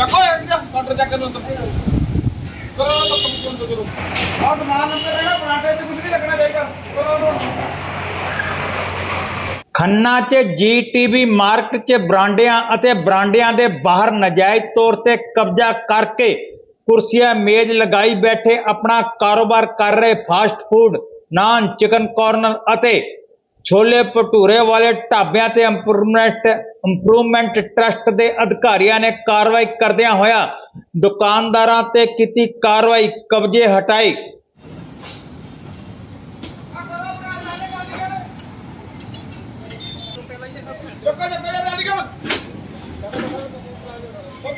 ਚੱਕੋ ਇੱਕ ਜਾ ਕਾਊਂਟਰ ਚੱਕ ਨੂੰ ਅੰਦਰ। ਕਰੋ ਨਾ ਕੰਮ ਅੰਦਰ ਕਰੋ? ਆਹ ਸਮਾਨ ਅੰਦਰ ਹੈਗਾ ਪਰਾਂਠੇ ਤੇ ਕੁਝ ਨਹੀਂ ਲੱਗਣਾ ਚਾਹੀਦਾ ਕਰੋ ਉਹਨੂੰ। ਖੰਨਾ 'ਚ ਜੀਟੀਵੀ ਮਾਰਕੀਟ 'ਚ ਬਰਾਂਡਿਆਂ ਅਤੇ ਬਰਾਂਡਿਆਂ ਦੇ ਬਾਹਰ ਨਜਾਇਜ਼ ਤੌਰ ਤੇ ਕਬਜ਼ਾ ਕਰਕੇ ਕੁਰਸੀਆਂ, ਮੇਜ਼ ਲਗਾਈ ਬੈਠੇ ਆਪਣਾ ਕਾਰੋਬਾਰ ਕਰ ਰਹੇ fast food naan chicken corner ਅਤੇ ਛੋਲੇ ਭਟੂਰੇ ਵਾਲੇ ਢਾਬਿਆਂ ਤੇ ਇੰਪਰੂਵਮੈਂਟ ਇੰਪਰੂਵਮੈਂਟ ਟਰਸਟ ਦੇ ਅਧਿਕਾਰੀਆਂ ਨੇ ਕਾਰਵਾਈ ਕਰਦਿਆਂ ਹੋਇਆ ਦੁਕਾਨਦਾਰਾਂ ਤੇ ਕੀਤੀ ਕਾਰਵਾਈ, ਕਬਜ਼ੇ ਹਟਾਏ।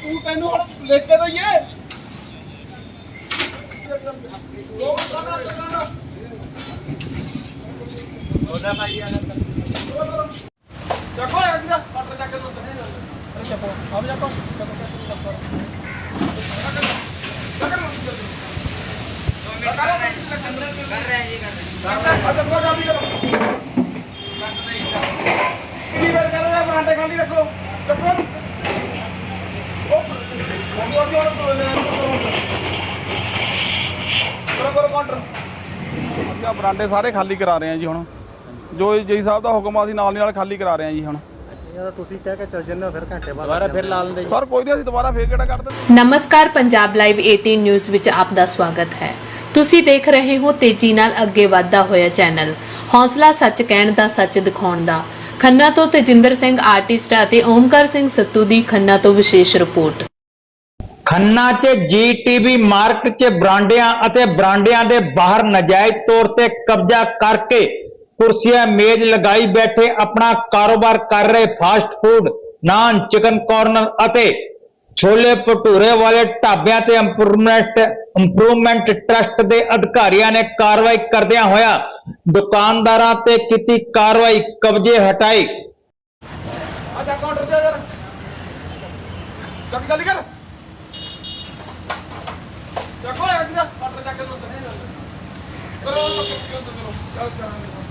ਤੂੰ ਤੈਨੂੰ ਹੁਣ ਲੈ ਕੇ ਦਈਏ ਬਰਾਂਡੇ ਸਾਰੇ ਖਾਲੀ ਕਰਾ ਰਹੇ ਹਾਂ ਜੀ ਹੁਣ। ਜੋ ਜੀ ਸਾਹਿਬ ਦਾ ਹੁਕਮ ਆ ਅਸੀਂ ਨਾਲ ਦੀ ਨਾਲ ਖਾਲੀ ਕਰਾ ਰਹੇ ਹਾਂ ਜੀ ਹੁਣ। ਇਹ ਤਾਂ ਤੁਸੀਂ ਕਹਿ ਕੇ ਚੱਲ ਜੰਨੇ ਹੋ ਫਿਰ ਘੰਟੇ ਬਾਅਦ ਦੁਬਾਰਾ ਫਿਰ ਲਾ ਲੈਂਦੇ ਸਰ ਕੋਈ ਨਹੀਂ ਅਸੀਂ ਦੁਬਾਰਾ ਫੇਰ ਕਿਹੜਾ ਕਰ ਦਿੰਦੇ? ਨਮਸਕਾਰ ਪੰਜਾਬ ਲਾਈਵ 18 ਨਿਊਜ਼ ਵਿੱਚ ਆਪ ਦਾ ਸਵਾਗਤ ਹੈ। ਤੁਸੀਂ ਦੇਖ ਰਹੇ ਹੋ ਤੇਜ਼ੀ ਨਾਲ ਅੱਗੇ ਵਧਦਾ ਹੋਇਆ ਚੈਨਲ। ਹੌਸਲਾ ਸੱਚ ਕਹਿਣ ਦਾ ਸੱਚ ਦਿਖਾਉਣ ਦਾ। ਖੰਨਾ ਤੋਂ ਤੇਜਿੰਦਰ ਸਿੰਘ ਆਰਟਿਸਟ ਅਤੇ ਓਮਕਾਰ ਸਿੰਘ ਸੱਤੂ ਦੀ ਖੰਨਾ ਤੋਂ ਵਿਸ਼ੇਸ਼ ਰਿਪੋਰਟ। ਖੰਨਾ 'ਚ ਜੀਟੀਵੀ ਮਾਰਕੀਟ 'ਚ ਬਰਾਂਡਿਆਂ ਅਤੇ ਬਰਾਂਡਿਆਂ ਦੇ ਬਾਹਰ ਨਜਾਇਜ਼ ਤੌਰ ਤੇ ਕਬਜ਼ਾ ਕਰਕੇ ਕੁਰਸੀਆਂ ਮੇਜ਼ ਲਗਾਈ ਬੈਠੇ ਆਪਣਾ ਕਾਰੋਬਾਰ ਕਰ ਰਹੇ fast food naan chicken corner ਅਤੇ ਛੋਲੇ ਭਟੂਰੇ ਵਾਲੇ ਢਾਬਿਆਂ ਤੇ ਇੰਪਰੂਵਮੈਂਟ ਇੰਪਰੂਵਮੈਂਟ ਟਰਸਟ ਦੇ ਅਧਿਕਾਰੀਆਂ ਨੇ ਕਾਰਵਾਈ ਕਰਦਿਆਂ ਹੋਇਆ ਦੁਕਾਨਦਾਰਾਂ ਤੇ ਕੀਤੀ ਕਾਰਵਾਈ, ਕਬਜ਼ੇ ਹਟਾਏ। ਆ ਕਾਊਂਟਰ ਤੇ ਯਾਰ ਚੱਕ ਜਲਦੀ ਕਰ। ਚੱਕੋ ਇੱਕ ਜਾ ਕਾਊਂਟਰ ਚੱਕ ਨੂੰ ਅੰਦਰ ਕਰੋ ਕਰੋ। ਚੱਲ ਕਰਾਂਗੇ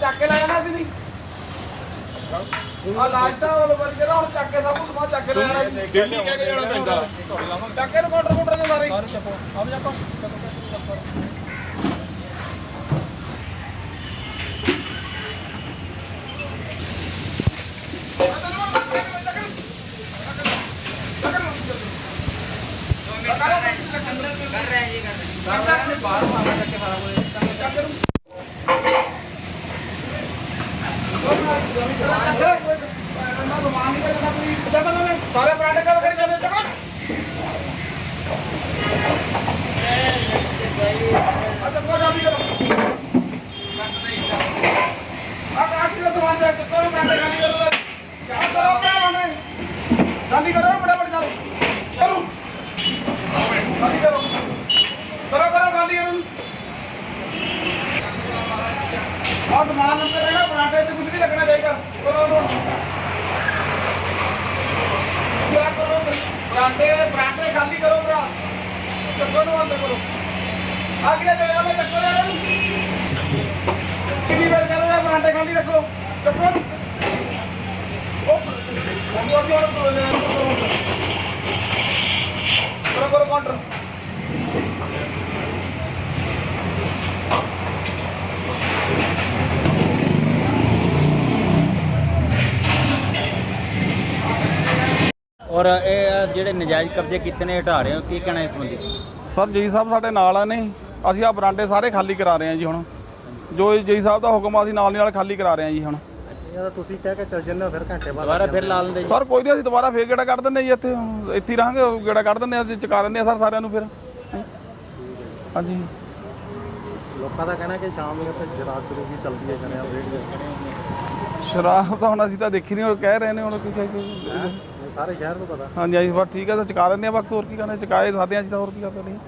ਚੱਕ ਕੇ ਲੈ ਜਾਣਾ ਸੀ ਨਹੀਂ ਆ ਲਾਸਟ ਆ ਉਹ ਬੰਦੇ ਦਾ ਹੁਣ ਚੱਕ ਕੇ ਸਭ ਕੁਝ ਸਮਾਨ ਚੱਕ ਕੇ ਲੈ ਜਾਣਾ ਸੀ ਦਿੱਲੀ ਕਹਿ ਕੇ ਜਾਣਾ ਪੈਂਦਾ ਚੱਕ ਕੇ ਨੂੰ। ਕਾਊਂਟਰ ਕਾਊਂਟਰ ਦੇ ਸਾਰੇ ਆਪ ਜਾ ਸਾਰੇ ਬ੍ਰਾਂਡ ਕਾ ਕਰੀ ਜਾਂਦੇ ਚੱਕੋ ਆ ਚੱਕੋ ਜਲਦੀ ਕਰੋ ਆ ਕਾਕੀ ਦਾ ਸਮਾਨ ਚੱਕ ਚੱਕੋ ਬ੍ਰਾਂਡ ਖਾਲੀ ਕਰੋ ਕਿਆ ਕਰੋ ਕਿਆ ਹੋਣਾ ਹੈ? ਜਲਦੀ ਕਰੋ ਬੜਾ ਬੜਾ ਚਲੋ ਕਰੋ ਜਲਦੀ ਕਰੋ ਕਰੋ ਕਰੋ ਖਾਲੀ ਕਰੋ ਆ ਸਮਾਨ ਅੰਦਰ ਹੈਗਾ ਪਰਾਂਠੇ ਤੇ ਕੁਝ ਨਹੀਂ ਲੱਗਣਾ ਚਾਹੀਦਾ। ਕਰੋ ਉਹਨੂੰ। ਕਿਆ ਕਰੋ ਪਰਾਂਠੇ ਪਰਾਂਠੇ ਖਾਲੀ ਕਰੋ ਭਰਾ। ਚੱਕੋ ਨੂੰ ਅੰਦਰ ਕਰੋ। ਆਗੇ ਦੇ ਵਾਲੇ ਚੱਕੋ ਲੈ ਨੂੰ ਕਿੰਨੀ ਵਾਰ ਕਰੋ ਪਰਾਂਠੇ ਖਾਲੀ ਰੱਖੋ। ਚੱਕੋ। ਨੂੰ ਉਹ ਉਹ ਜੋ ਕਰੋ ਕਰੋ, ਕਾਊਂਟਰ। ਔਰ ਇਹ ਜਿਹੜੇ ਨਜਾਇਜ਼ ਕਬਜ਼ੇ ਕੀਤੇ ਨੇ ਹਟਾ ਰਹੇ ਹੋ ਕੀ ਕਹਿਣਾ ਇਸ ਸੰਬੰਧੀ? ਸਰ ਜੀ ਸਾਹਿਬ ਸਾਡੇ ਨਾਲ ਆ ਨੇ ਅਸੀਂ ਆਹ ਬਰਾਂਡੇ ਸਾਰੇ ਖਾਲੀ ਕਰਾ ਰਹੇ ਹਾਂ ਜੀ ਹੁਣ। ਜੋ ਜੀ ਸਾਹਿਬ ਦਾ ਹੁਕਮ ਆ ਅਸੀਂ ਨਾਲ ਦੀ ਨਾਲ ਖਾਲੀ ਕਰਾ ਰਹੇ ਹਾਂ ਜੀ ਹੁਣ। ਤਾਂ ਤੁਸੀਂ ਕਹਿ ਕੇ ਚੱਲ ਜੰਨੇ ਫਿਰ ਘੰਟੇ ਬਾਅਦ ਦੁਬਾਰਾ ਫਿਰ ਲਾ ਲੈਂਦੇ ਸਰ ਕੋਈ ਨਹੀਂ ਅਸੀਂ ਦੁਬਾਰਾ ਫੇਰ ਕਿਹੜਾ ਕਰ ਦਿੰਦੇ ਜੀ ਇੱਥੇ। ਇੱਥੇ ਹੀ ਰਹਾਂਗੇ ਗੇੜਾ ਕੱਢ ਦਿੰਦੇ ਆ ਅਸੀਂ ਚੁਕਾ ਦਿੰਦੇ ਆ ਸਰ ਸਾਰਿਆਂ ਨੂੰ ਫਿਰ। ਹੈਂ। ਹਾਂਜੀ। ਲੋਕਾਂ ਦਾ ਕਹਿਣਾ ਕਿ ਸ਼ਾਮ ਨੂੰ ਇੱਥੇ ਸ਼ਰਾਬ ਸ਼ੁਰੂ ਵੀ ਚੱਲਦੀ ਹੈ ਜਣਿਆ ਰੇਡੀਓ ਸ਼ਰਾਬ ਤਾਂ ਹੁਣ ਅਸੀਂ ਤਾਂ ਦੇਖੀ ਨਹੀਂ ਉਹ ਕਹਿ ਰਹੇ ਨੇ ਹੁਣ ਕੀ ਕਹਿ ਸਾਰੇ ਸ਼ਹਿਰ ਨੂੰ ਪਤਾ। ਹਾਂਜੀ ਹਾਂਜੀ, ਬਸ ਠੀਕ ਹੈ ਤਾਂ ਚੁਕਾ ਦਿੰਦੇ ਆ ਬਾਕੀ ਹੋਰ ਕੀ ਕਰਨਾ, ਚੁਕਾਏ ਸਕਦੇ ਹਾਂ ਅਸੀਂ ਤਾਂ ਹੋਰ ਕੀ ਕਰ ਸਕਦੇ ਹਾਂ